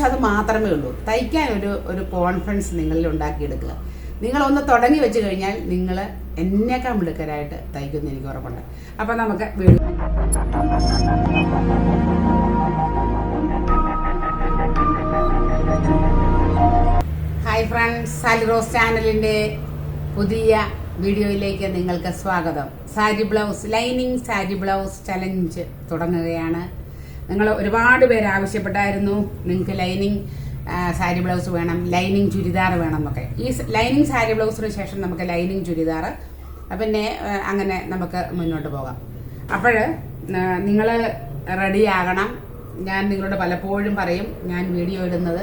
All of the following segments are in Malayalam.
ഉദ്ദേശം അത് മാത്രമേ ഉള്ളൂ. തയ്ക്കാൻ ഒരു ഒരു കോൺഫിഡൻസ് നിങ്ങളിൽ ഉണ്ടാക്കിയെടുക്കുക. നിങ്ങളൊന്ന് തുടങ്ങി വെച്ച് കഴിഞ്ഞാൽ നിങ്ങൾ എന്നേക്കാൾ മിടുക്കരായിട്ട് തയ്ക്കുമെന്ന് എനിക്ക് ഉറപ്പുണ്ട്. അപ്പം നമുക്ക് ഹായ് ഫ്രണ്ട്സ് സാലി റോസ് ചാനലിന്റെ പുതിയ വീഡിയോയിലേക്ക് നിങ്ങൾക്ക് സ്വാഗതം. Sari blouse lining sari blouse challenge തുടങ്ങുകയാണ്. നിങ്ങൾ ഒരുപാട് പേര് ആവശ്യപ്പെട്ടായിരുന്നു. നിങ്ങൾക്ക് ലൈനിങ് സാരി ബ്ലൗസ് വേണം ലൈനിങ് ചുരിദാർ വേണം എന്നൊക്കെ. ഈ ലൈനിങ് സാരി ബ്ലൗസിന് ശേഷം നമുക്ക് ലൈനിങ് ചുരിദാർ പിന്നെ അങ്ങനെ നമുക്ക് മുന്നോട്ട് പോകാം. അപ്പോൾ നിങ്ങൾ റെഡിയാകണം ഞാൻ നിങ്ങളോട് പലപ്പോഴും പറയും ഞാൻ വീഡിയോ ഇടുന്നത്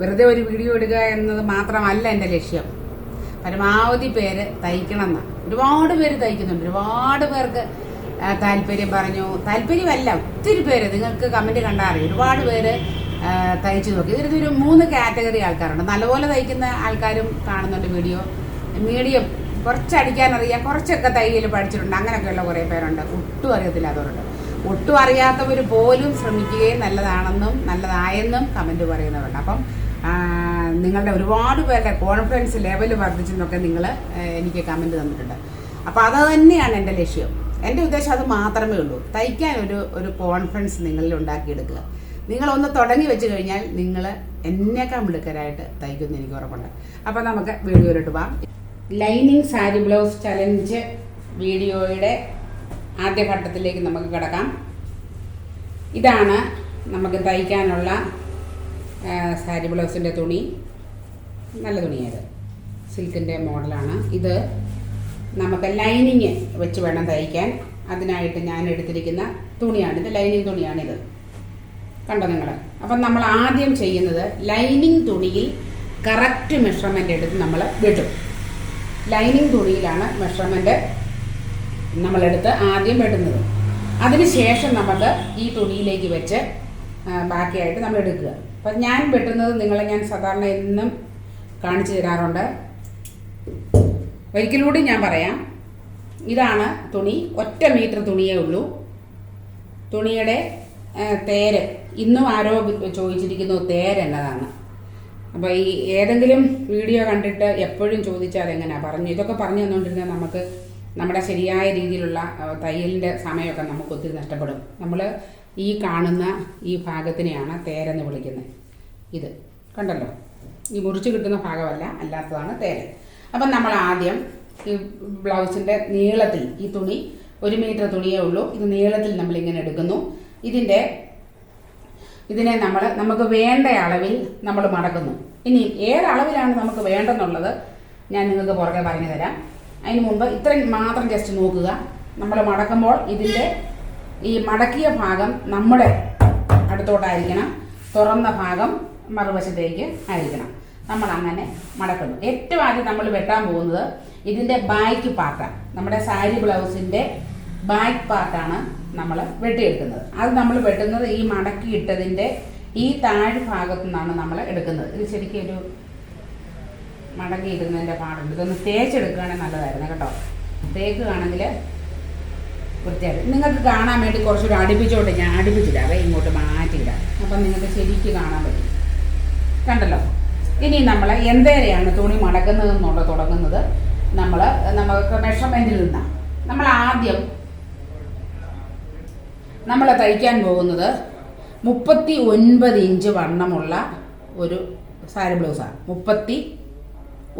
വെറുതെ ഒരു വീഡിയോ ഇടുക എന്നത് മാത്രമല്ല എന്റെ ലക്ഷ്യം. പരമാവധി പേര് തയ്ക്കണമെന്ന്. ഒരുപാട് പേര് തയ്ക്കുന്നുണ്ട്. ഒരുപാട് പേർക്ക് താല്പര്യം പറഞ്ഞു. താല്പര്യമല്ല ഒത്തിരി പേര് നിങ്ങൾക്ക് കമന്റ് കണ്ടാൽ അറിയാം. ഒരുപാട് പേര് തയ്ച്ചു നോക്കി. ഇതിനകത്ത് ഒരു മൂന്ന് കാറ്റഗറി ആൾക്കാരുണ്ട്. നല്ലപോലെ തയ്ക്കുന്ന ആൾക്കാരും കാണുന്നുണ്ട് വീഡിയോ. മീഡിയം കുറച്ചടിക്കാൻ അറിയാം കുറച്ചൊക്കെ തയ്യൽ പഠിച്ചിട്ടുണ്ട്. അങ്ങനെയൊക്കെയുള്ള കുറേ പേരുണ്ട്. ഒട്ടും അറിയത്തില്ലാത്തവരുണ്ട്. ഒട്ടും അറിയാത്തവർ പോലും ശ്രമിക്കുകയും നല്ലതാണെന്നും നല്ലതായെന്നും കമന്റ് പറയുന്നവരുണ്ട്. അപ്പം നിങ്ങളുടെ ഒരുപാട് പേരുടെ കോൺഫിഡൻസ് ലെവൽ വർദ്ധിച്ചെന്നൊക്കെ നിങ്ങൾ എനിക്ക് കമന്റ് തന്നിട്ടുണ്ട്. അപ്പോൾ അത് തന്നെയാണ് എന്റെ ലക്ഷ്യം. എന്റെ ഉദ്ദേശം അത് മാത്രമേ ഉള്ളൂ. തയ്ക്കാൻ ഒരു ഒരു കോൺഫിഡൻസ് നിങ്ങളിൽ ഉണ്ടാക്കിയെടുക്കുക. നിങ്ങളൊന്ന് തുടങ്ങി വെച്ച് കഴിഞ്ഞാൽ നിങ്ങൾ എന്നേക്കാൾ മിടുക്കരായിട്ട് തയ്ക്കുമെന്ന് എനിക്ക് ഉറപ്പുണ്ട്. അപ്പോൾ നമുക്ക് വീഡിയോയിലോട്ട് പോകാം ലൈനിങ് സാരി ബ്ലൗസ് ചലഞ്ച് വീഡിയോയുടെ ആദ്യ ഘട്ടത്തിലേക്ക് നമുക്ക് കിടക്കാം. ഇതാണ് നമുക്ക് തയ്ക്കാനുള്ള സാരി ബ്ലൗസിന്റെ തുണി. നല്ല തുണിയായത്. സിൽക്കിന്റെ മോഡലാണ് ഇത് നമുക്ക് ലൈനിങ് വെച്ച് വേണം തയ്ക്കാൻ. അതിനായിട്ട് ഞാൻ എടുത്തിരിക്കുന്ന തുണിയാണ് ഇത്. ലൈനിങ് തുണിയാണിത്. കണ്ടോ നിങ്ങൾ അപ്പം നമ്മൾ ആദ്യം ചെയ്യുന്നത് ലൈനിങ് തുണിയിൽ കറക്റ്റ് മെഷർമെന്റ് എടുത്ത് നമ്മൾ വിടും. ലൈനിങ് തുണിയിലാണ് മെഷർമെന്റ് നമ്മളെടുത്ത് ആദ്യം വെട്ടുന്നത് അതിനുശേഷം നമുക്ക് ഈ തുണിയിലേക്ക് വെച്ച് ബാക്കിയായിട്ട് നമ്മൾ എടുക്കുക. അപ്പം ഞാൻ വെട്ടുന്നത് നിങ്ങളെ ഞാൻ സാധാരണ എന്നും കാണിച്ചു തരാറുണ്ട്. ഒരിക്കലൂടെ ഞാൻ പറയാം. ഇതാണ് തുണി. ഒറ്റ മീറ്റർ തുണിയേ ഉള്ളൂ. തുണിയുടെ തേര്. ഇന്നും ആരോ ചോദിച്ചിരിക്കുന്നു തേര് എന്നതാണ്. അപ്പോൾ ഈ ഏതെങ്കിലും വീഡിയോ കണ്ടിട്ട് എപ്പോഴും ചോദിച്ചാൽ എങ്ങനെയാണ് പറഞ്ഞു? ഇതൊക്കെ പറഞ്ഞു തന്നുകൊണ്ടിരുന്നാൽ നമുക്ക് നമ്മുടെ ശരിയായ രീതിയിലുള്ള തയ്യലിന്റെ സമയമൊക്കെ നമുക്ക് ഒത്തിരി നഷ്ടപ്പെടും. നമ്മൾ ഈ കാണുന്ന ഈ ഭാഗത്തിനെയാണ് തേരെന്ന് വിളിക്കുന്നത്. ഇത് കണ്ടല്ലോ? ഈ മുറിച്ച് കിട്ടുന്ന ഭാഗമല്ല അല്ലാത്തതാണ് തേര്. അപ്പം നമ്മൾ ആദ്യം ഈ ബ്ലൗസിന്റെ നീളത്തിൽ ഈ തുണി ഒരു മീറ്റർ തുണിയേ ഉള്ളൂ. ഇത് നീളത്തിൽ നമ്മൾ ഇങ്ങനെ എടുക്കുന്നു. ഇതിന്റെ ഇതിനെ നമ്മൾ നമുക്ക് വേണ്ട അളവിൽ നമ്മൾ മടക്കുന്നു. ഇനി ഏത് നമുക്ക് വേണ്ടെന്നുള്ളത് ഞാൻ നിങ്ങൾക്ക് പുറകെ പറഞ്ഞു തരാം. അതിന് മുമ്പ് ഇത്രയും മാത്രം ജസ്റ്റ് നോക്കുക. നമ്മൾ മടക്കുമ്പോൾ ഇതിന്റെ ഈ മടക്കിയ ഭാഗം നമ്മുടെ അടുത്തോട്ടായിരിക്കണം. തുറന്ന ഭാഗം മറുവശത്തേക്ക് ആയിരിക്കണം. നമ്മൾ അങ്ങനെ മടക്കുന്നു. ഏറ്റവും ആദ്യം നമ്മൾ വെട്ടാൻ പോകുന്നത് ഇതിന്റെ ബാക്ക് പാർട്ടാണ്. നമ്മുടെ സാരി ബ്ലൗസിന്റെ ബാക്ക് പാർട്ടാണ് നമ്മൾ വെട്ടിയെടുക്കുന്നത്. അത് നമ്മൾ വെട്ടുന്നത് ഈ മടക്കി ഇട്ടതിന്റെ ഈ താഴ് ഭാഗത്തു നിന്നാണ് നമ്മൾ എടുക്കുന്നത്. ഇത് ശരിക്കും ഒരു മടക്കി ഇടുന്നതിന്റെ പാടുണ്ട്. ഇതൊന്ന് തേച്ചെടുക്കുകയാണെങ്കിൽ നല്ലതായിരുന്നു കേട്ടോ. തേക്കുകയാണെങ്കിൽ വൃത്തിയായിട്ട് നിങ്ങൾക്ക് കാണാൻ വേണ്ടി കുറച്ചുകൂടി അടുപ്പിച്ചോണ്ട് ഞാൻ അടുപ്പിച്ചിടാവേ ഇങ്ങോട്ട് മാറ്റിയിടാം. അപ്പം നിങ്ങൾക്ക് ശരിക്ക് കാണാൻ പറ്റും. കണ്ടല്ലോ? ഇനി നമ്മൾ എന്തേരെയാണ് തുണി മടക്കുന്നത് എന്നുള്ള തുടങ്ങുന്നത്. നമ്മൾ നമുക്ക് മെഷർമെന്റിൽ നിന്നാണ് നമ്മൾ ആദ്യം നമ്മൾ തയ്ക്കാൻ പോകുന്നത് മുപ്പത്തി ഒൻപത് ഇഞ്ച് വണ്ണമുള്ള ഒരു സാരി ബ്ലൗസാണ് മുപ്പത്തി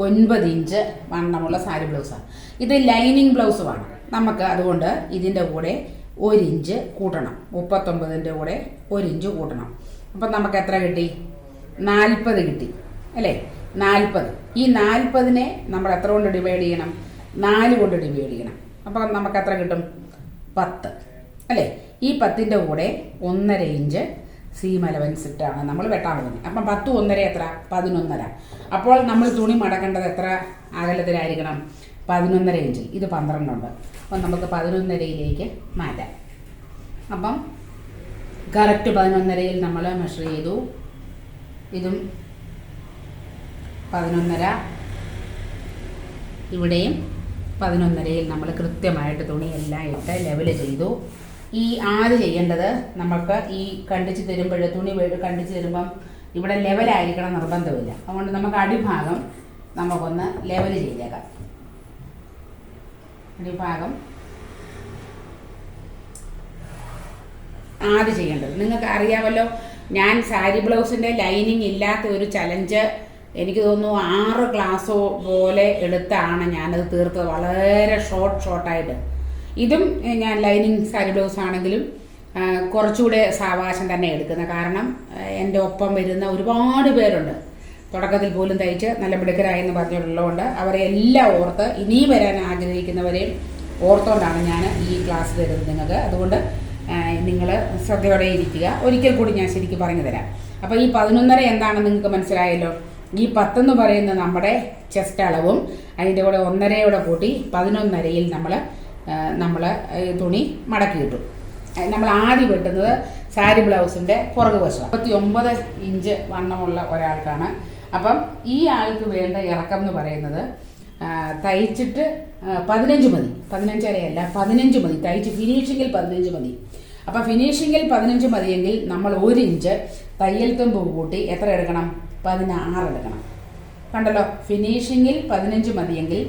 ഒൻപത് ഇഞ്ച് വണ്ണമുള്ള സാരി ബ്ലൗസാണ് ഇത് ലൈനിങ് ബ്ലൗസുമാണ് നമുക്ക് അതുകൊണ്ട് ഇതിന്റെ കൂടെ ഒരു ഇഞ്ച് കൂട്ടണം. മുപ്പത്തൊമ്പതിന്റെ കൂടെ ഒരു ഇഞ്ച് കൂട്ടണം. അപ്പം നമുക്ക് എത്ര കിട്ടി? നാൽപ്പത് കിട്ടി. അല്ലേ? നാൽപ്പത്. ഈ നാൽപ്പതിനെ നമ്മൾ എത്ര കൊണ്ട് ഡിവൈഡ് ചെയ്യണം? നാല് കൊണ്ട് ഡിവൈഡ് ചെയ്യണം. അപ്പോൾ നമുക്ക് എത്ര കിട്ടും? പത്ത്. അല്ലേ? ഈ പത്തിന്റെ കൂടെ ഒന്നര ഇഞ്ച് സീം അലവൻസ് ഇട്ടാണ് നമ്മൾ വെട്ടാൻ പോകുന്നത്. അപ്പം പത്ത് ഒന്നര എത്ര? പതിനൊന്നര. അപ്പോൾ നമ്മൾ തുണി മടക്കേണ്ടത് എത്ര അകലത്തിലായിരിക്കണം? പതിനൊന്നര ഇഞ്ച്. ഇത് പന്ത്രണ്ടുണ്ട്. അപ്പം നമുക്ക് പതിനൊന്നരയിലേക്ക് മാറ്റാം. അപ്പം കറക്റ്റ് പതിനൊന്നരയിൽ നമ്മൾ മെഷർ ചെയ്തു. ഇതും പതിനൊന്നര. ഇവിടെയും പതിനൊന്നരയിൽ നമ്മൾ കൃത്യമായിട്ട് തുണിയെല്ലാം ഇട്ട് ലെവൽ ചെയ്തു. ഈ ആദ്യം ചെയ്യേണ്ടത് നമുക്ക് ഈ കണ്ടിച്ച് തരുമ്പോൾ തുണി കണ്ടിച്ച് തരുമ്പം ഇവിടെ ലെവലായിരിക്കണം നിർബന്ധമില്ല. അതുകൊണ്ട് നമുക്ക് അടിഭാഗം നമുക്കൊന്ന് ലെവൽ ചെയ്തേക്കാം. അടിഭാഗം ആദ്യം ചെയ്യേണ്ടത്. നിങ്ങൾക്ക് അറിയാമല്ലോ ഞാൻ സാരി ബ്ലൗസിന്റെ ലൈനിങ് ഇല്ലാത്ത ഒരു ചലഞ്ച് എനിക്ക് തോന്നുന്നു ആറ് ക്ലാസ്സോ പോലെ എടുത്താണ് ഞാനത് തീർത്തത്. വളരെ ഷോർട്ട് ഷോർട്ടായിട്ട് ഇതും ഞാൻ ലൈനിങ് സാരി ബ്ലൗസ് ആണെങ്കിലും കുറച്ചുകൂടെ സാവകാശം തന്നെ എടുക്കുന്നത് കാരണം എന്റെ ഒപ്പം വരുന്ന ഒരുപാട് പേരുണ്ട്. തുടക്കത്തിൽ പോലും തയ്ച്ച് നല്ല മിടുക്കരായെന്ന് പറഞ്ഞിട്ടുള്ളതുകൊണ്ട് അവരെ എല്ലാം ഓർത്ത് ഇനിയും വരാൻ ആഗ്രഹിക്കുന്നവരെയും ഓർത്തുകൊണ്ടാണ് ഞാൻ ഈ ക്ലാസ് തരുന്നത് നിങ്ങൾക്ക്. അതുകൊണ്ട് നിങ്ങൾ ശ്രദ്ധയോടെ ഇരിക്കുക. ഒരിക്കൽ കൂടി ഞാൻ ശരിക്കും പറഞ്ഞു തരാം അപ്പോൾ ഈ പതിനൊന്നര എന്താണെന്ന് നിങ്ങൾക്ക് മനസ്സിലായല്ലോ? ഈ പത്തെന്ന് പറയുന്ന നമ്മുടെ ചെസ്റ്റ് അളവും അതിന്റെ കൂടെ ഒന്നരയോടെ കൂട്ടി പതിനൊന്നരയിൽ നമ്മൾ നമ്മൾ തുണി മടക്കി കിട്ടും നമ്മൾ ആദ്യം വെട്ടുന്നത് സാരി ബ്ലൗസിന്റെ പുറകു വശം മുപ്പത്തി ഒമ്പത് ഇഞ്ച് വണ്ണമുള്ള ഒരാൾക്കാണ്. അപ്പം ഈ ആൾക്ക് വേണ്ട ഇറക്കം എന്ന് പറയുന്നത് തയ്ച്ചിട്ട് പതിനഞ്ച് മതി. പതിനഞ്ചരയല്ല പതിനഞ്ച് മതി. തയ്ച്ച് ഫിനിഷിങ്ങിൽ പതിനഞ്ച് മതി. അപ്പം ഫിനിഷിങ്ങിൽ പതിനഞ്ച് മതിയെങ്കിൽ നമ്മൾ ഒരു ഇഞ്ച് തയ്യൽ തുമ്പ് കൂട്ടി എത്ര എടുക്കണം? പതിനാറ് എടുക്കണം. കണ്ടല്ലോ ഫിനിഷിങ്ങിൽ പതിനഞ്ച് മതിയെങ്കിൽ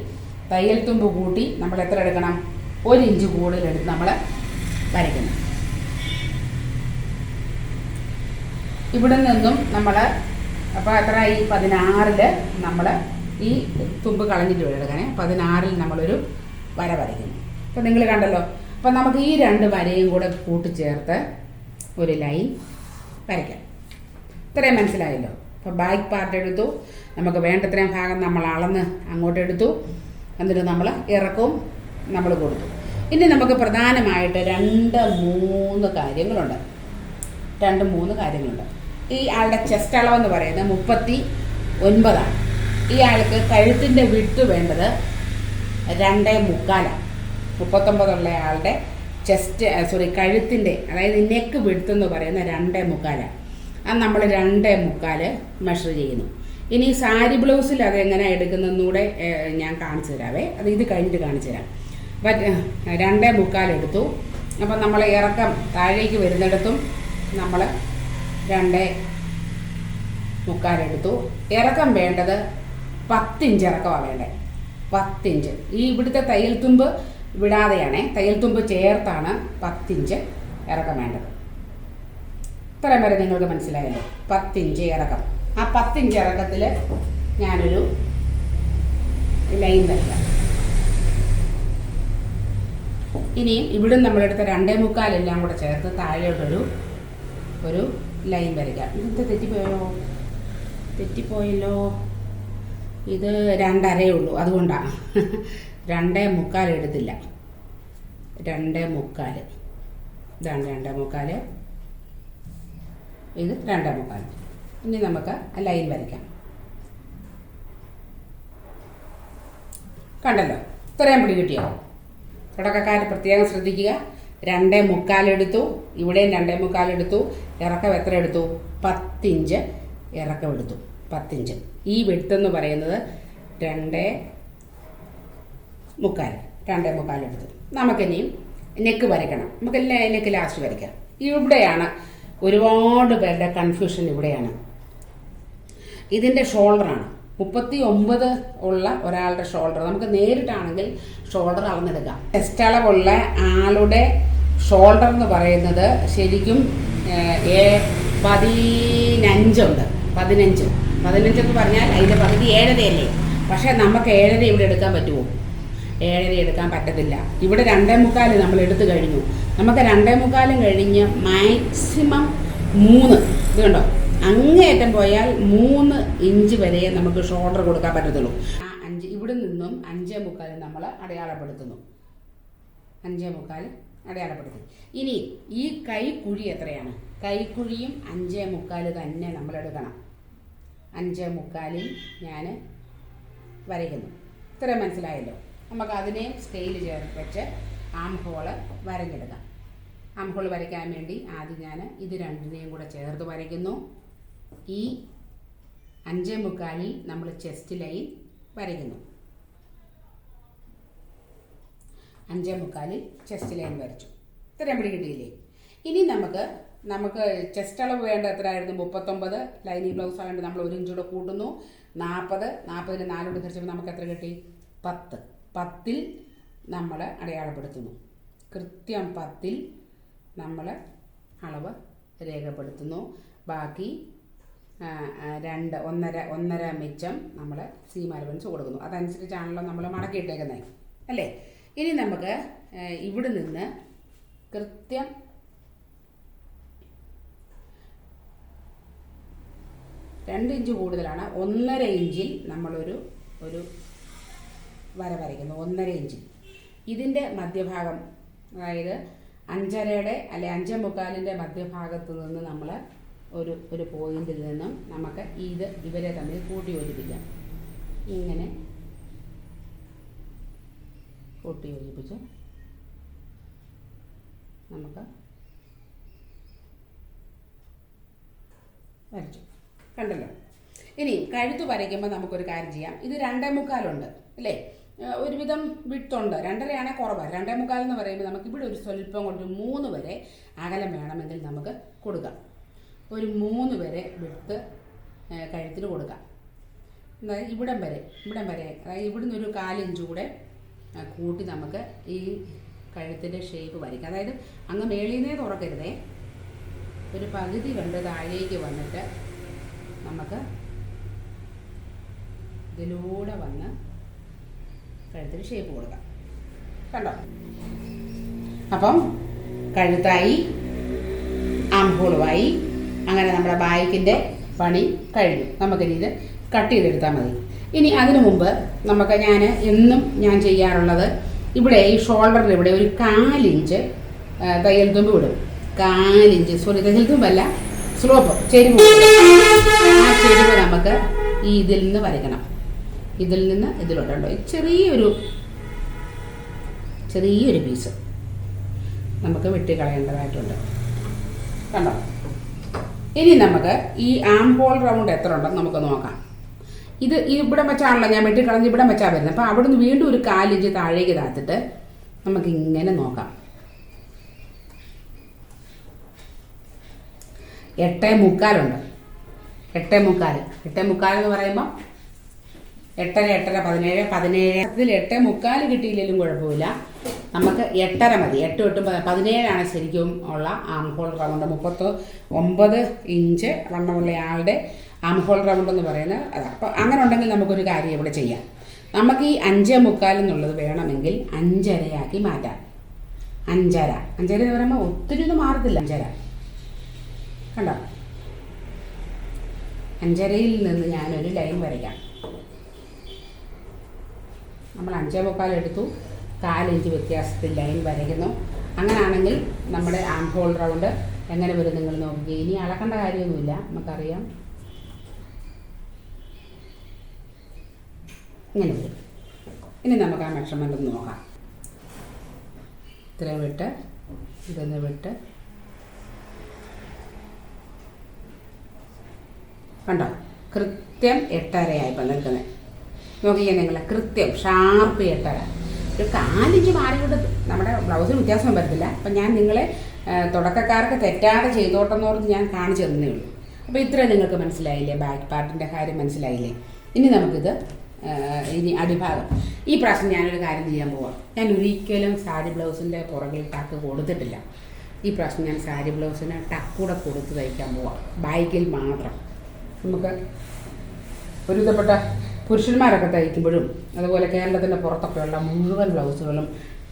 തയ്യൽ തുമ്പ് കൂട്ടി നമ്മൾ എത്ര എടുക്കണം? ഒരു ഇഞ്ച് കൂടുതൽ എടുത്ത് നമ്മൾ വരയ്ക്കണം. ഇവിടെ നിന്നും നമ്മൾ അപ്പോൾ എത്ര ഈ പതിനാറിൽ നമ്മൾ ഈ തുമ്പ് കളഞ്ഞിട്ട് വേണം എടുക്കണേ. പതിനാറിൽ നമ്മളൊരു വര വരയ്ക്കുന്നു. അപ്പോൾ നിങ്ങൾ കണ്ടല്ലോ അപ്പം നമുക്ക് ഈ രണ്ട് വരയും കൂടെ കൂട്ടിച്ചേർത്ത് ഒരു ലൈൻ വരയ്ക്കാം. ഇത്രയും മനസ്സിലായല്ലോ? അപ്പോൾ ബാക്ക് പാർട്ട് എടുത്തു. നമുക്ക് വേണ്ടത്രയും ഭാഗം നമ്മൾ അളന്ന് അങ്ങോട്ട് എടുത്തു. എന്നിട്ട് നമ്മൾ ഇറക്കവും നമ്മൾ കൊടുത്തു. ഇനി നമുക്ക് പ്രധാനമായിട്ട് രണ്ട് മൂന്ന് കാര്യങ്ങളുണ്ട്. രണ്ട് മൂന്ന് കാര്യങ്ങളുണ്ട്. ഈ ആളുടെ ചെസ്റ്റ് അളവെന്ന് പറയുന്നത് മുപ്പത്തി ഒൻപതാണ് ഈ ആൾക്ക് കഴുത്തിന്റെ വിട്ട് വേണ്ടത് രണ്ടേ മുക്കാലാണ്. മുപ്പത്തൊമ്പതുള്ള ആളുടെ ചെസ്റ്റ് സോറി കഴുത്തിന്റെ അതായത് നെക്ക് വിടുത്തെന്ന് പറയുന്ന രണ്ടേ മുക്കാലാണ്. അത് നമ്മൾ രണ്ടേ മുക്കാൽ മെഷർ ചെയ്യുന്നു. ഇനി സാരി ബ്ലൗസിൽ അത് എങ്ങനെ എടുക്കുന്നതെന്നൂടെ ഏഹ്, ഞാൻ കാണിച്ചു തരാവേ. അത് ഇത് കഴിഞ്ഞിട്ട് കാണിച്ചു തരാം. രണ്ടേ രണ്ടേ മുക്കാലെടുത്തു അപ്പം നമ്മൾ ഇറക്കം താഴേക്ക് വരുന്നിടത്തും നമ്മൾ രണ്ടേ മുക്കാലെടുത്തു ഇറക്കം വേണ്ടത് പത്തിഞ്ച് ഇറക്കമാണ് വേണ്ടത് പത്തിഞ്ച്. ഈ ഇവിടുത്തെ തയ്യൽ തുമ്പ് വിടാതെയാണേ. തയ്യൽ തുമ്പ് ചേർത്താണ് പത്തിഞ്ച് ഇറക്കം വേണ്ടത്. ഇത്രയും വരെ നിങ്ങൾക്ക് മനസ്സിലായല്ലോ. പത്തിഞ്ച് ഇറക്കം. ആ പത്തിഞ്ച് ഇറക്കത്തിൽ ഞാനൊരു ലൈൻ വരയ്ക്കാം. ഇനിയും ഇവിടെ നമ്മളെടുത്ത രണ്ടേ മുക്കാലെല്ലാം കൂടെ ചേർത്ത് താഴോട്ടൊരു ഒരു ലൈൻ വരയ്ക്കാം. ഇത് തെറ്റിപ്പോയോ? തെറ്റിപ്പോയല്ലോ. ഇത് രണ്ടരയേ ഉള്ളൂ. അതുകൊണ്ടാണ് രണ്ടേ മുക്കാൽ എടുത്തില്ല. രണ്ടേ മുക്കാൽ ഇതാണ് രണ്ടേ മുക്കാൽ ഇത് രണ്ടേ മുക്കാൽ. ഇനി നമുക്ക് ലൈൻ വരയ്ക്കാം. കണ്ടല്ലോ? ഇത്രയും പിടി കിട്ടിയോ? തുടക്കക്കാർ പ്രത്യേകം ശ്രദ്ധിക്കുക. രണ്ടേ മുക്കാലെടുത്തു ഇവിടെയും രണ്ടേ മുക്കാലെടുത്തു ഇറക്കം എത്ര എടുത്തു? പത്തിഞ്ച് ഇറക്കം എടുത്തു. പത്തിഞ്ച്. ഈ വെട്ടെന്ന് പറയുന്നത് രണ്ടേ മുക്കാൽ. രണ്ടേ മുക്കാലെടുത്തു നമുക്കിനിയും നെക്ക് വരയ്ക്കണം. നമുക്ക് നെക്ക് ലാസ്റ്റ് വരയ്ക്കാം. ഇവിടെയാണ് ഒരുപാട് പേരുടെ കൺഫ്യൂഷൻ ഇവിടെയാണ്. ഇതിന്റെ ഷോൾഡറാണ് മുപ്പത്തി ഒമ്പത് ഉള്ള ഒരാളുടെ ഷോൾഡർ നമുക്ക് നേരിട്ടാണെങ്കിൽ ഷോൾഡർ അളന്നെടുക്കാം. ചെസ്റ്റ് അളവുള്ള ആളുടെ ഷോൾഡർ എന്ന് പറയുന്നത് ശരിക്കും പതിനഞ്ചുണ്ട്. പതിനഞ്ച്. പതിനഞ്ചെന്ന് പറഞ്ഞാൽ അതിന്റെ പകുതി ഏഴരയല്ലേ? പക്ഷേ നമുക്ക് ഏഴര ഇവിടെ എടുക്കാൻ പറ്റുമോ? ഏഴര എടുക്കാൻ പറ്റത്തില്ല. ഇവിടെ രണ്ടേ മുക്കാൽ നമ്മൾ എടുത്തു കഴിഞ്ഞു. നമുക്ക് രണ്ടേ മുക്കാലും കഴിഞ്ഞ് മാക്സിമം മൂന്ന്. ഇത് കണ്ടോ? പോയാൽ മൂന്ന് ഇഞ്ച് വരെ നമുക്ക് ഷോൾഡർ കൊടുക്കാൻ പറ്റത്തുള്ളൂ. ആ അഞ്ച് ഇവിടെ നിന്നും അഞ്ചേ മുക്കാൽ നമ്മൾ അടയാളപ്പെടുത്തുന്നു. അഞ്ചേ മുക്കാൽ അടയാളപ്പെടുത്തി. ഇനി ഈ കൈക്കുഴി എത്രയാണ്? കൈക്കുഴിയും അഞ്ചേ മുക്കാൽ തന്നെ നമ്മൾ എടുക്കണം. അഞ്ചേ മുക്കാലിൽ ഞാൻ വരയ്ക്കുന്നു. ഇത്രയും മനസ്സിലായല്ലോ? നമുക്ക് അതിനെയും സ്കെയിൽ ചേർത്ത് വെച്ച് ആം ഹോൾ വരഞ്ഞെടുക്കാം. ആം ഹോൾ വരയ്ക്കാൻ വേണ്ടി ആദ്യം ഞാൻ ഇത് രണ്ടിനെയും കൂടെ ചേർത്ത് വരയ്ക്കുന്നു. ഈ അഞ്ചേ മുക്കാലിൽ നമ്മൾ ചെസ്റ്റ് ലൈൻ വരയ്ക്കുന്നു. അഞ്ചേ മുക്കാലിൽ ചെസ്റ്റ് ലൈൻ വരച്ചു. ഇത്രയും പിടി കിട്ടിയില്ലേ? ഇനി നമുക്ക് നമുക്ക് ചെസ്റ്റ് അളവ് വേണ്ട എത്രയായിരുന്നു? മുപ്പത്തൊമ്പത്. ലൈനിങ് ബ്ലൗസ് ആയതുകൊണ്ട് നമ്മൾ ഒരു ഇഞ്ചൂടെ കൂട്ടുന്നു. നാൽപ്പത് നാൽപ്പതിന് നാലുകൊണ്ട് ധരിച്ചപ്പോൾ നമുക്ക് എത്ര കിട്ടി? പത്ത്. പത്തിൽ നമ്മൾ അടയാളപ്പെടുത്തുന്നു. കൃത്യം പത്തിൽ നമ്മൾ അളവ് രേഖപ്പെടുത്തുന്നു. ബാക്കി രണ്ട് ഒന്നര ഒന്നര മിച്ചം നമ്മൾ സീം അലവൻസ് കൊടുക്കുന്നു. അതനുസരിച്ചാണല്ലോ നമ്മൾ മടക്കിയിട്ടേക്കുന്നത് അല്ലേ? ഇനി നമുക്ക് ഇവിടെ നിന്ന് കൃത്യം രണ്ട് ഇഞ്ച് കൂടുതലാണ്. ഒന്നര ഇഞ്ചിൽ നമ്മളൊരു ഒരു വര വരയ്ക്കുന്നു ഒന്നര ഇഞ്ച്. ഇതിന്റെ മധ്യഭാഗം അതായത് അഞ്ചരയുടെ അല്ലെ അഞ്ചേ മുക്കാലിന്റെ മധ്യഭാഗത്ത് നിന്ന് നമ്മൾ ഒരു ഒരു പോയിന്റിൽ നിന്നും നമുക്ക് ഇത് ഇവരെ തമ്മിൽ കൂട്ടി യോജിപ്പിക്കാം ഇങ്ങനെ കൂട്ടി യോജിപ്പിച്ച് നമുക്ക് വരച്ചു. കണ്ടല്ലോ? ഇനി കഴുത്ത് വരയ്ക്കുമ്പോൾ നമുക്കൊരു കാര്യം ചെയ്യാം. ഇത് രണ്ടേ മുക്കാലുണ്ട് അല്ലേ? ഒരുവിധം വിട്ടുണ്ട്. രണ്ടരയാണെങ്കിൽ കുറവാണ് രണ്ടേ മുക്കാൽ എന്ന് പറയുമ്പോൾ നമുക്ക് ഇവിടെ ഒരു സ്വല്പം കൊണ്ട് മൂന്ന് വരെ അകലം വേണമെങ്കിൽ നമുക്ക് കൊടുക്കാം. ഒരു മൂന്ന് വരെ വിട്ട് കഴുത്തിന് കൊടുക്കാം. അതായത് ഇവിടം വരെ ഇവിടം വരെ. അതായത് ഇവിടുന്ന് ഒരു കാലിഞ്ച് കൂടെ കൂട്ടി നമുക്ക് ഈ കഴുത്തിന്റെ ഷേപ്പ് വരയ്ക്കാം. അതായത് അങ്ങ് മേളീന്നേ തുറക്കരുതേ. ഒരു പകുതി കണ്ട് താഴേക്ക് വന്നിട്ട് നമുക്ക് ഇതിലൂടെ വന്ന് കഴുത്തിന് ഷേപ്പ് കൊടുക്കാം. കണ്ടോ? അപ്പം കഴുത്തായി ആംഹോളുമായി അങ്ങനെ നമ്മുടെ ബായിക്കിന്റെ പണി കഴിഞ്ഞു. നമുക്കിനി ഇത് കട്ട് ചെയ്തെടുത്താൽ മതി. ഇനി അതിനു മുമ്പ് നമുക്ക് ഞാൻ എന്നും ഞാൻ ചെയ്യാറുള്ളത് ഇവിടെ ഈ ഷോൾഡറിൽ ഇവിടെ ഒരു കാലിഞ്ച് തയ്യൽ തുമ്പ് വിടും. കാലിഞ്ച് സോറി തയ്യൽ തുമ്പല്ല സ്ലോപ്പ് ചെരുവ് ആ ചെരുവ് നമുക്ക് ഈ ഇതിൽ നിന്ന് വരയ്ക്കണം. ഇതിൽ നിന്ന് ഇതിലോട്ടുണ്ടോ ചെറിയൊരു ചെറിയൊരു പീസ് നമുക്ക് വെട്ടിക്കളയേണ്ടതായിട്ടുണ്ട്. കണ്ടോ? ഇനി നമുക്ക് ഈ ആംബോൾ റൗണ്ട് എത്ര ഉണ്ടെന്ന് നമുക്ക് നോക്കാം. ഇത് ഇവിടെ വെച്ചാണല്ലോ ഞാൻ വെട്ടിക്കളഞ്ഞ് ഇവിടെ വെച്ചാൽ വരുന്നത്. അപ്പോൾ അവിടെ നിന്ന് വീണ്ടും ഒരു കാലിഞ്ച് താഴേക്ക് താത്തിട്ട് നമുക്ക് ഇങ്ങനെ നോക്കാം. എട്ടേ മുക്കാലുണ്ട് എട്ടേ മുക്കാൽ. എട്ടേ മുക്കാൽ എന്ന് പറയുമ്പോൾ എട്ടര എട്ടര പതിനേഴ് പതിനേഴ്. എട്ടേ മുക്കാൽ കിട്ടിയില്ലെങ്കിലും കുഴപ്പമില്ല. നമുക്ക് എട്ടര മതി. എട്ട് എട്ട് പതിനേഴാണ് ശരിക്കും ഉള്ള ആം ഹോൾ റൗണ്ട് മുപ്പത്തി ഒമ്പത് ഇഞ്ച് വണ്ണമുള്ള ആളുടെ ആം ഹോൾ റൗണ്ട് എന്ന് പറയുന്നത് അപ്പോൾ അങ്ങനെ ഉണ്ടെങ്കിൽ നമുക്കൊരു കാര്യം ഇവിടെ ചെയ്യാം. നമുക്ക് ഈ അഞ്ച് മുക്കാൽ എന്നുള്ളത് വേണമെങ്കിൽ അഞ്ചരയാക്കി മാറ്റാം. അഞ്ചര. അഞ്ചര എന്ന് പറയുമ്പോൾ ഒത്തിരി ഒന്നും മാറത്തില്ല. അഞ്ചര. കണ്ടോ? അഞ്ചരയിൽ നിന്ന് ഞാനൊരു ലൈൻ വരയ്ക്കാം. നമ്മൾ അഞ്ചേ മുക്കാൽ എടുത്തു. കാലിഞ്ച് വ്യത്യാസത്തിൽ ലൈൻ വരയ്ക്കുന്നു. അങ്ങനെയാണെങ്കിൽ നമ്മുടെ ആം ഹോൾ റൗണ്ട് എങ്ങനെ വരും നിങ്ങൾ നോക്കുക ഇനി അളക്കേണ്ട കാര്യമൊന്നുമില്ല. നമുക്കറിയാം. ഇങ്ങനെ വരും. ഇനി നമുക്ക് ആ മെഷർമെന്റ് ഒന്ന് നോക്കാം. ഇത്രയും വിട്ട് ഇതൊന്ന് വിട്ട്. കണ്ടോ? കൃത്യം എട്ടരയായി ഇപ്പം നോക്കിയാൽ നിങ്ങൾ കൃത്യം ഷാർപ്പ് എട്ടര ഒരു കാലിഞ്ച് മാറിക്കൊണ്ട് നമ്മുടെ ബ്ലൗസിന് വ്യത്യാസം വരത്തില്ല. അപ്പം ഞാൻ നിങ്ങളെ തുടക്കക്കാർക്ക് തെറ്റാതെ ചെയ്തോട്ടെന്ന് ഓർത്ത് ഞാൻ കാണിച്ചു തന്നേ ഉള്ളൂ. അപ്പോൾ ഇത്രയും നിങ്ങൾക്ക് മനസ്സിലായില്ലേ? ബാക്ക് പാർട്ടിന്റെ കാര്യം മനസ്സിലായില്ലേ? ഇനി നമുക്കിത് ഇനി അടിഭാഗം. ഈ പ്രാവശ്യം ഞാനൊരു കാര്യം ചെയ്യാൻ പോവാം. ഞാൻ ഒരിക്കലും സാരി ബ്ലൗസിന്റെ പുറകിൽ ടക്ക് കൊടുത്തിട്ടില്ല. ഈ പ്രാവശ്യം ഞാൻ സാരി ബ്ലൗസിന് ടക്കൂടെ കൊടുത്ത് തയ്ക്കാൻ പോവാം. ബാക്കിൽ മാത്രം. നമുക്ക് ഒരുവിധപ്പെട്ട പുരുഷന്മാരൊക്കെ തയ്ക്കുമ്പോഴും അതുപോലെ കേരളത്തിന്റെ പുറത്തൊക്കെയുള്ള മുഴുവൻ ബ്ലൗസുകളും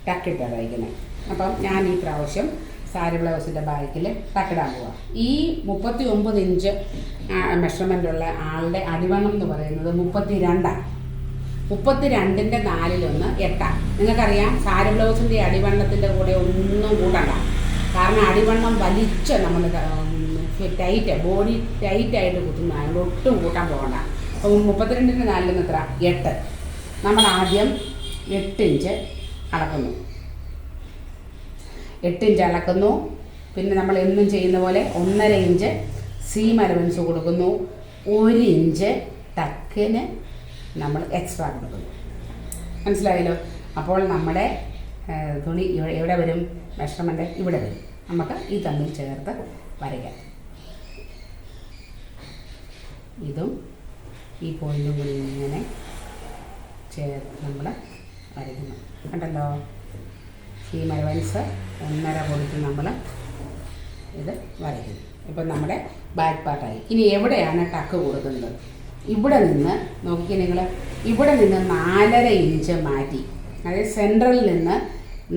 ടക്കിട്ടാണ് തയ്ക്കുന്നത്. അപ്പം ഞാൻ ഈ പ്രാവശ്യം സാരി ബ്ലൗസിന്റെ ബാക്കിൽ ടക്കിടാൻ പോവാം. ഈ മുപ്പത്തി ഒമ്പത് ഇഞ്ച് മെഷർമെന്റുള്ള ആളുടെ അടിവണ്ണം എന്ന് പറയുന്നത് മുപ്പത്തി രണ്ടാണ് മുപ്പത്തി രണ്ടിന്റെ നാലിലൊന്ന് എട്ടാണ്. നിങ്ങൾക്കറിയാം സാരി ബ്ലൗസിന്റെ അടിവണ്ണത്തിന്റെ കൂടെ ഒന്നും കൂടണ്ട. കാരണം അടിവണ്ണം വലിച്ച് നമ്മൾ ടൈറ്റ് ബോഡി ടൈറ്റായിട്ട് കുത്തുന്നതാണ്. ഒട്ടും കൂട്ടാൻ പോകണ്ട. മുപ്പത്തിരണ്ടിന്റെ നാലിലൊന്ന് എത്ര എട്ട്. നമ്മൾ ആദ്യം എട്ട് ഇഞ്ച് അളക്കുന്നു. എട്ട് ഇഞ്ച് അളക്കുന്നു. പിന്നെ നമ്മൾ എന്നും ചെയ്യുന്ന പോലെ ഒന്നര ഇഞ്ച് സീം അലവൻസ് കൊടുക്കുന്നു. ഒരു ഇഞ്ച് ടക്കിന് നമ്മൾ എക്സ്ട്രാ കൊടുക്കുന്നു. മനസ്സിലായല്ലോ? അപ്പോൾ നമ്മുടെ തുണി എവിടെ വരും? മെഷർമെന്റ് ഇവിടെ വരും. നമുക്ക് ഈ തമ്മിൽ ചേർത്ത് വരയ്ക്കാം. ഇതും ഈ പോയിന്റും കൂടി ഇങ്ങനെ ചേർത്ത് നമ്മൾ വരയ്ക്കുന്നു. കണ്ടല്ലോ? ഈ മരവൻസ് ഒന്നര കൊടുത്ത് നമ്മൾ ഇത് വരയ്ക്കുന്നു. ഇപ്പം നമ്മുടെ ബാക്ക് പാർട്ടായി ഇനി എവിടെയാണ് ടക്ക് കൊടുക്കുന്നത്? ഇവിടെ നിന്ന് നോക്കി നിങ്ങൾ ഇവിടെ നിന്ന് നാലര ഇഞ്ച് മാറ്റി. അതായത് സെൻട്രലിൽ നിന്ന്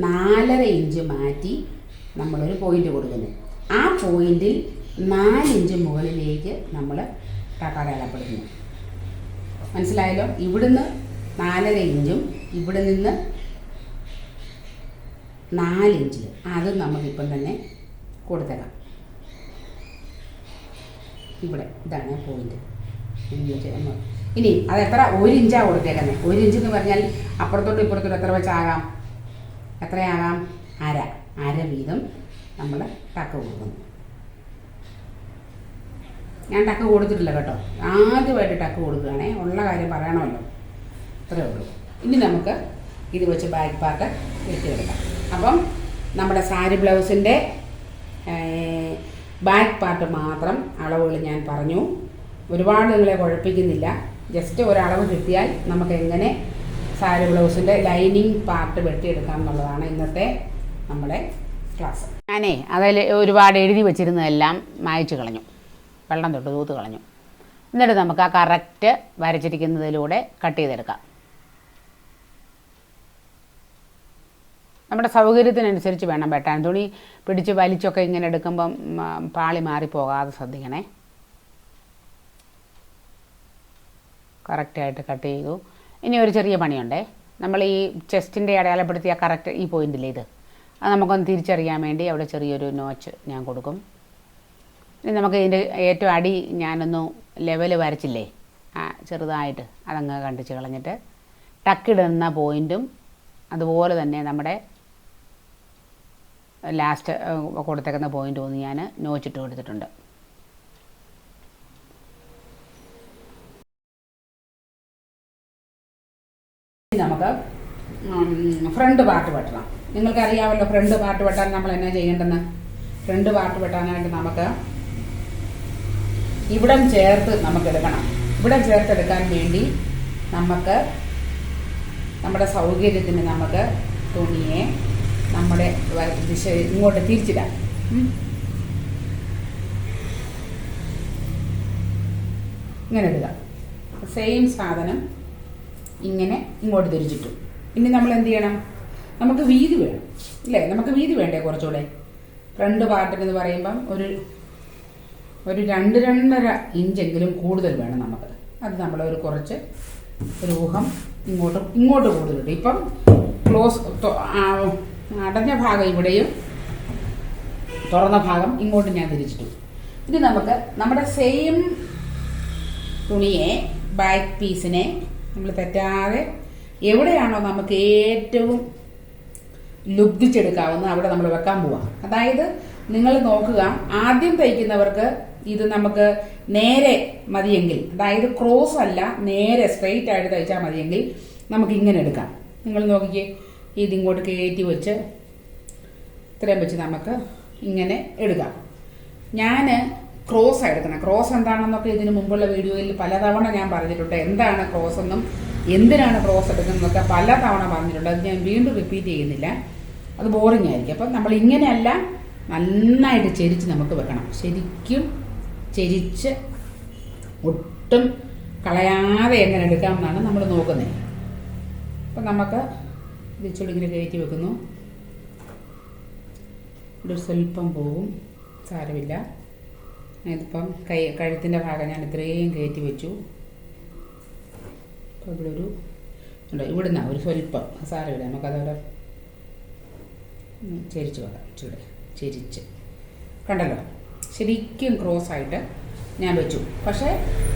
നാലര ഇഞ്ച് മാറ്റി നമ്മളൊരു പോയിന്റ് കൊടുക്കുന്നു. ആ പോയിന്റിൽ നാലിഞ്ച് മുകളിലേക്ക് നമ്മൾ ടക്കടയാളപ്പെടുന്നു മനസ്സിലായല്ലോ? ഇവിടുന്ന് നാലര ഇഞ്ചും ഇവിടെ നിന്ന് നാലിഞ്ചിൽ അത് നമുക്കിപ്പം തന്നെ കൊടുത്തേക്കാം ഇവിടെ ഇതാണ് പോയിന്റ് ഇനി അത് എത്ര? ഒരു ഇഞ്ചാണ് കൊടുത്തേക്കുന്നത് ഒരു ഇഞ്ച് എന്ന് പറഞ്ഞാൽ അപ്പുറത്തോട്ടും ഇപ്പുറത്തോട്ടും എത്ര വെച്ചാകാം? എത്രയാകാം? അര. അര വീതം നമ്മൾ കക്ക കൊടുക്കുന്നു. ഞാൻ ടക്ക് കൊടുത്തിട്ടില്ല കേട്ടോ. ആദ്യമായിട്ട് ടക്ക് കൊടുക്കുകയാണേ. ഉള്ള കാര്യം പറയണമല്ലോ. അത്രേ ഉള്ളൂ. ഇനി നമുക്ക് ഇത് വെച്ച് ബാക്ക് പാർട്ട് വെട്ടിയെടുക്കാം. അപ്പം നമ്മുടെ സാരി ബ്ലൗസിന്റെ ബാക്ക് പാർട്ട് മാത്രം അളവുകൾ ഞാൻ പറഞ്ഞു. ഒരുപാട് നിങ്ങളെ കുഴപ്പിക്കുന്നില്ല. ജസ്റ്റ് ഒരളവ് കിട്ടിയാൽ നമുക്ക് എങ്ങനെ സാരി ബ്ലൗസിന്റെ ലൈനിങ് പാർട്ട് വെട്ടിയെടുക്കാം എന്നുള്ളതാണ് ഇന്നത്തെ നമ്മുടെ ക്ലാസ് ഞാനേ അതിൽ ഒരുപാട് എഴുതി വെച്ചിരുന്നതെല്ലാം മായച്ചു കളഞ്ഞു. വെള്ളം തൊട്ട് തൂത്ത് കളഞ്ഞു. എന്നിട്ട് നമുക്ക് ആ കറക്റ്റ് വരച്ചിരിക്കുന്നതിലൂടെ കട്ട് ചെയ്തെടുക്കാം. നമ്മുടെ സൗകര്യത്തിനനുസരിച്ച് വേണം വെട്ടാൻ. തുണി പിടിച്ച് വലിച്ചൊക്കെ ഇങ്ങനെ എടുക്കുമ്പം പാളി മാറി പാളി മാറിപ്പോകാതെ ശ്രദ്ധിക്കണേ. കറക്റ്റായിട്ട് കട്ട് ചെയ്തു. ഇനി ഒരു ചെറിയ പണിയുണ്ടേ. നമ്മൾ ഈ ചെസ്റ്റിന്റെ അടയാളപ്പെടുത്തിയ കറക്റ്റ് ഈ പോയിന്റിൽ ഇത്. അത് നമുക്കൊന്ന് തിരിച്ചറിയാൻ വേണ്ടി അവിടെ ചെറിയൊരു നോച്ച് ഞാൻ കൊടുക്കും. ഇനി നമുക്ക് ഇതിന്റെ ഏറ്റവും അടി ഞാനൊന്ന് ലെവൽ വരച്ചില്ലേ? ചെറുതായിട്ട് അതങ്ങ് കണ്ടിച്ച് കളഞ്ഞിട്ട് ടക്കിടുന്ന പോയിന്റും അതുപോലെ തന്നെ നമ്മുടെ ലാസ്റ്റ് കൊടുത്തേക്കുന്ന പോയിന്റ് ഒന്ന് ഞാൻ നോച്ചിട്ട് കൊടുത്തിട്ടുണ്ട്. നമുക്ക് ഫ്രണ്ട് പാർട്ട് വെട്ടണം. നിങ്ങൾക്കറിയാമല്ലോ ഫ്രണ്ട് പാർട്ട് വെട്ടാൻ നമ്മൾ എന്നാ ചെയ്യേണ്ടെന്ന് ഫ്രണ്ട് പാർട്ട് വെട്ടാനായിട്ട് നമുക്ക് ഇവിടം ചേർത്ത് നമുക്ക് എടുക്കണം ഇവിടം ചേർത്തെടുക്കാൻ വേണ്ടി നമുക്ക് നമ്മുടെ സൗകര്യത്തിന് നമുക്ക് തുണിയെ നമ്മുടെ ദിശ ഇങ്ങോട്ട് തിരിച്ചിടാം. ഇങ്ങനെ ഇടുക. സെയിം സാധനം ഇങ്ങനെ ഇങ്ങോട്ട് തിരിച്ചിട്ടു. ഇനി നമ്മൾ എന്ത് ചെയ്യണം? നമുക്ക് വീതി വേണം. ഇല്ലേ? നമുക്ക് വീതി വേണ്ടേ കുറച്ചുകൂടെ? ഫ്രണ്ട് പാർട്ടിന് പറയുമ്പം ഒരു ഒരു രണ്ട് രണ്ടര ഇഞ്ചെങ്കിലും കൂടുതൽ വേണം നമുക്ക്. അത് നമ്മൾ ഒരു കുറച്ച് രൂഹം ഊഹം ഇങ്ങോട്ട് ഇങ്ങോട്ട് കൂടുതലുണ്ട് ഇപ്പം ക്ലോസ് അടഞ്ഞ ഭാഗം ഇവിടെയും തുറന്ന ഭാഗം ഇങ്ങോട്ട് ഞാൻ തിരിച്ചിട്ടു. ഇനി നമുക്ക് നമ്മുടെ സെയിം തുണിയെ ബാക്ക് പീസിനെ നമ്മൾ തെറ്റാതെ എവിടെയാണോ നമുക്ക് ഏറ്റവും ലുബ്ധിച്ചെടുക്കാവുന്ന അവിടെ നമ്മൾ വെക്കാൻ പോവാം. അതായത് നിങ്ങൾ നോക്കുക ആദ്യം തയ്ക്കുന്നവർക്ക് ഇത് നമുക്ക് നേരെ മതിയെങ്കിൽ അതായത് ക്രോസ് അല്ല നേരെ സ്ട്രെയിറ്റ് ആയിട്ട് തയ്ച്ചാൽ മതിയെങ്കിൽ നമുക്ക് ഇങ്ങനെ എടുക്കാം. നിങ്ങൾ നോക്കിക്കേ ഇതിങ്ങോട്ട് കയറ്റി വെച്ച് ഇത്രയും വെച്ച് നമുക്ക് ഇങ്ങനെ എടുക്കാം. ഞാൻ ക്രോസ് എടുക്കണം ക്രോസ് എന്താണെന്നൊക്കെ ഇതിന് മുമ്പുള്ള വീഡിയോയിൽ പലതവണ ഞാൻ പറഞ്ഞിട്ടുണ്ട്. എന്താണ് ക്രോസ് എന്നും എന്തിനാണ് ക്രോസ് എടുക്കുന്നതെന്നൊക്കെ പലതവണ പറഞ്ഞിട്ടുണ്ട്. അത് ഞാൻ വീണ്ടും റിപ്പീറ്റ് ചെയ്യുന്നില്ല. അത് ബോറിംഗ് ആയിരിക്കും. അപ്പം നമ്മൾ ഇങ്ങനെയല്ല നന്നായിട്ട് ചെരിച്ച് നമുക്ക് വെക്കണം. ശരിക്കും ചെരിച്ച് ഒട്ടും കളയാതെ എങ്ങനെ എടുക്കാം എന്നാണ് നമ്മൾ നോക്കുന്നത്. അപ്പം നമുക്ക് ഇത് ഇച്ചിരി ഇങ്ങനെ കയറ്റി വെക്കുന്നു. ഇവിടെ സ്വല്പം പോവും. സാരമില്ല. ഇതിപ്പം കൈ കഴുത്തിന്റെ ഭാഗം ഞാൻ ഇത്രയും കയറ്റി വെച്ചു. അപ്പോൾ ഇവിടെ ഒരു ഉണ്ട് ഒരു സ്വല്പം. സാരമില്ല. നമുക്കതവിടെ ചെരിച്ചു വെക്കാം ചൂടെ ചെരിച്ച്. കണ്ടല്ലോ? ശരിക്കും ക്രോസ് ആയിട്ട് ഞാൻ വെച്ചു. പക്ഷേ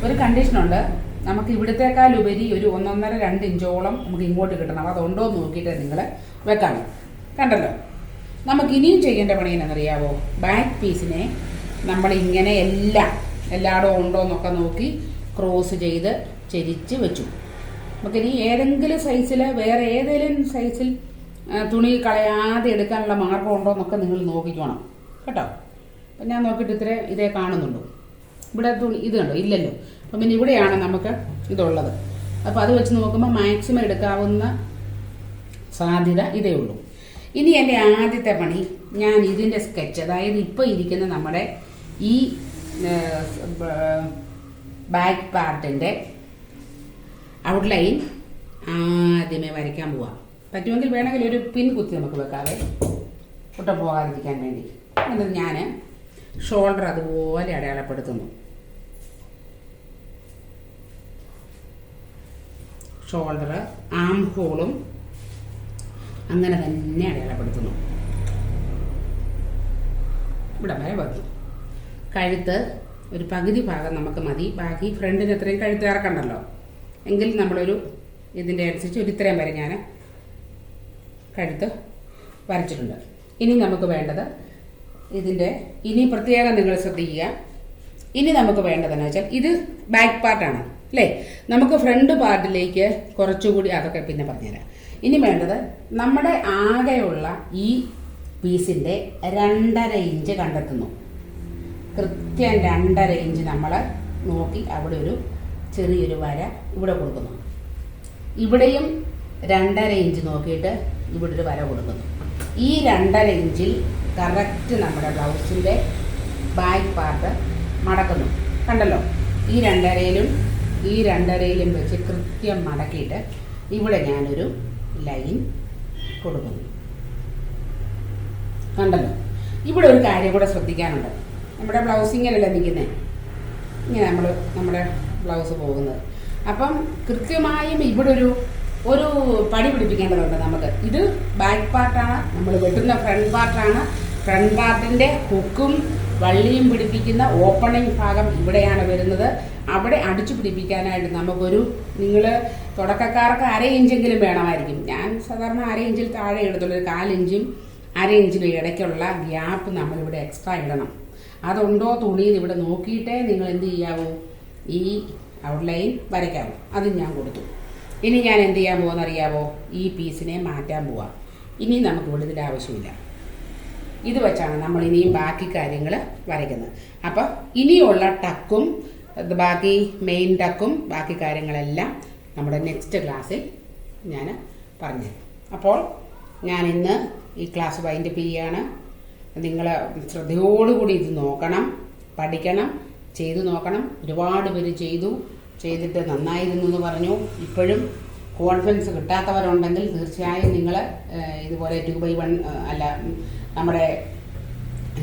ഒരു കണ്ടീഷനുണ്ട് നമുക്ക് ഇവിടത്തേക്കാൾ ഉപരി ഒരു ഒന്നൊന്നര രണ്ട് ഇഞ്ചോളം നമുക്ക് ഇങ്ങോട്ട് കിട്ടണം. അതുണ്ടോ എന്ന് നോക്കിയിട്ട് നിങ്ങൾ വെക്കണം കണ്ടല്ലോ? നമുക്ക് ഇനിയും ചെയ്യേണ്ട പണി എന്നറിയാവോ ബാക്ക് പീസിനെ നമ്മൾ ഇങ്ങനെ എല്ലാം എല്ലായിടവും ഉണ്ടോ എന്നൊക്കെ നോക്കി ക്രോസ് ചെയ്ത് ചെരിച്ച് വെച്ചു. നമുക്കിനി ഏതെങ്കിലും സൈസിൽ വേറെ ഏതെങ്കിലും സൈസിൽ തുണി കളയാതെ എടുക്കാനുള്ള മാർഗം ഉണ്ടോ എന്നൊക്കെ നിങ്ങൾ നോക്കിക്കോണം. കേട്ടോ? അപ്പം ഞാൻ നോക്കിയിട്ട് ഇത്രേ ഇതേ കാണുന്നുള്ളൂ. ഇവിടെ തുണി ഇത് കണ്ടോ? ഇല്ലല്ലോ. അപ്പം പിന്നെ ഇവിടെയാണ് നമുക്ക് ഇതുള്ളത്. അപ്പോൾ അത് വെച്ച് നോക്കുമ്പോൾ മാക്സിമം എടുക്കാവുന്ന സാധ്യത ഇതേ ഉള്ളൂ. ഇനി എന്റെ ആദ്യത്തെ പണി ഞാൻ ഇതിന്റെ സ്കെച്ച് അതായത് ഇപ്പോൾ ഇരിക്കുന്ന നമ്മുടെ ഈ ബാക്ക് പാർട്ടിന്റെ ഔട്ട്ലൈൻ ആദ്യമേ വരയ്ക്കാൻ പോവാം. പറ്റുമെങ്കിൽ വേണമെങ്കിൽ ഒരു പിൻ കുത്തി നമുക്ക് വെക്കാവേ. ഒട്ടും പോകാതിരിക്കാൻ വേണ്ടി. എന്നിട്ട് ഞാൻ ഷോൾഡർ അതുപോലെ അടയാളപ്പെടുത്തുന്നു. ഷോൾഡർ ആം ഹോളും അങ്ങനെ തന്നെ അടയാളപ്പെടുത്തുന്നു. ഇവിടെ വരെ വന്നു കഴുത്ത് ഒരു പകുതി ഭാഗം നമുക്ക് മതി. ബാക്കി ഫ്രണ്ടിന് എത്രയും കഴുത്ത് ഇറക്കണ്ടല്ലോ എങ്കിൽ നമ്മളൊരു ഇതിന്റെ അനുസരിച്ച് ഒരു ഇത്രയും വരെ ഞാൻ കഴുത്ത് വരച്ചിട്ടുണ്ട്. ഇനി നമുക്ക് വേണ്ടത് ഇതിന്റെ ഇനി പ്രത്യേകം നിങ്ങൾ ശ്രദ്ധിക്കുക. ഇനി നമുക്ക് വേണ്ടതെന്ന് വെച്ചാൽ ഇത് ബാക്ക് പാർട്ടാണ് അല്ലേ? നമുക്ക് ഫ്രണ്ട് പാർട്ടിലേക്ക് കുറച്ചുകൂടി അതൊക്കെ പിന്നെ പറഞ്ഞുതരാം. ഇനി വേണ്ടത് നമ്മുടെ ആകെയുള്ള ഈ പീസിന്റെ രണ്ടര ഇഞ്ച് കണ്ടെത്തുന്നു. കൃത്യം രണ്ടര ഇഞ്ച് നമ്മൾ നോക്കി അവിടെ ഒരു ചെറിയൊരു വര ഇവിടെ കൊടുക്കുന്നു. ഇവിടെയും രണ്ടര ഇഞ്ച് നോക്കിയിട്ട് ഇവിടെ ഒരു വര കൊടുക്കുന്നു. ഈ രണ്ടര ഇഞ്ചിൽ കറക്റ്റ് നമ്മുടെ ബ്ലൗസിന്റെ ബാക്ക് പാർട്ട് മടക്കുന്നു. കണ്ടല്ലോ? ഈ രണ്ടരയിലും ഈ രണ്ടരയിലും വെച്ച് കൃത്യം മടക്കിയിട്ട് ഇവിടെ ഞാനൊരു ലൈൻ കൊടുക്കുന്നു. കണ്ടല്ലോ? ഇവിടെ ഒരു കാര്യം കൂടെ ശ്രദ്ധിക്കാനുണ്ട്. നമ്മുടെ ബ്ലൗസ് ഇങ്ങനെയല്ല നിൽക്കുന്നത് ഇങ്ങനെ നമ്മൾ നമ്മുടെ ബ്ലൗസ് പോകുന്നത്. അപ്പം കൃത്യമായും ഇവിടെ ഒരു ഒരു പടി പിടിപ്പിക്കേണ്ടതുണ്ട് നമുക്ക്. ഇത് ബാക്ക് പാർട്ടാണ് നമ്മൾ വെട്ടുന്ന ഫ്രണ്ട് പാർട്ടാണ് ഫ്രണ്ട് പാർട്ടിന്റെ ഹുക്കും വള്ളിയും പിടിപ്പിക്കുന്ന ഓപ്പണിംഗ് ഭാഗം ഇവിടെയാണ് വരുന്നത്. അവിടെ അടിച്ചു പിടിപ്പിക്കാനായിട്ട് നമുക്കൊരു നിങ്ങൾ തുടക്കക്കാർക്ക് അര ഇഞ്ചെങ്കിലും വേണമായിരിക്കും. ഞാൻ സാധാരണ അര ഇഞ്ചിൽ താഴെ എടുത്തുള്ളൂ ഒരു കാലിഞ്ചും അര ഇഞ്ചിനും ഇടയ്ക്കുള്ള ഗ്യാപ്പ് നമ്മളിവിടെ എക്സ്ട്രാ ഇടണം. അതുണ്ടോ തുണിയിൽ ഇവിടെ നോക്കിയിട്ടേ നിങ്ങൾ എന്ത് ചെയ്യാവൂ? ഈ ഔട്ട്ലൈൻ വരയ്ക്കാവൂ. അത് ഞാൻ കൊടുത്തു. ഇനി ഞാൻ എന്ത് ചെയ്യാൻ പോകുന്ന അറിയാമോ ഈ പീസിനെ മാറ്റാൻ പോവാം. ഇനി നമുക്ക് ഇവിടെ ആവശ്യമില്ല. ഇത് വെച്ചാണ് നമ്മൾ ഇനിയും ബാക്കി കാര്യങ്ങൾ വരയ്ക്കുന്നത്. അപ്പോൾ ഇനിയുള്ള ടക്കും ബാക്കി മെയിൻ ടക്കും ബാക്കി കാര്യങ്ങളെല്ലാം നമ്മുടെ നെക്സ്റ്റ് ക്ലാസ്സിൽ ഞാൻ പറഞ്ഞു അപ്പോൾ ഞാൻ ഇന്ന് ഈ ക്ലാസ് വൈൻഡപ്പ് ചെയ്യുകയാണ് നിങ്ങൾ ശ്രദ്ധയോടുകൂടി ഇത് നോക്കണം പഠിക്കണം ചെയ്തു നോക്കണം. ഒരുപാട് പേര് ചെയ്തു. ചെയ്തിട്ട് നന്നായിരുന്നു എന്ന് പറഞ്ഞു. ഇപ്പോഴും കോൺഫിഡൻസ് കിട്ടാത്തവരുണ്ടെങ്കിൽ തീർച്ചയായും നിങ്ങൾ ഇതുപോലെ ടു ബൈ വൺ അല്ല നമ്മുടെ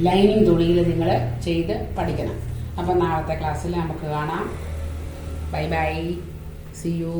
ലൈനിങ് തുണിയിൽ നിങ്ങൾ ചെയ്ത് പഠിക്കണം. അപ്പം നാളത്തെ ക്ലാസ്സിൽ നമുക്ക് കാണാം. Bye bye C U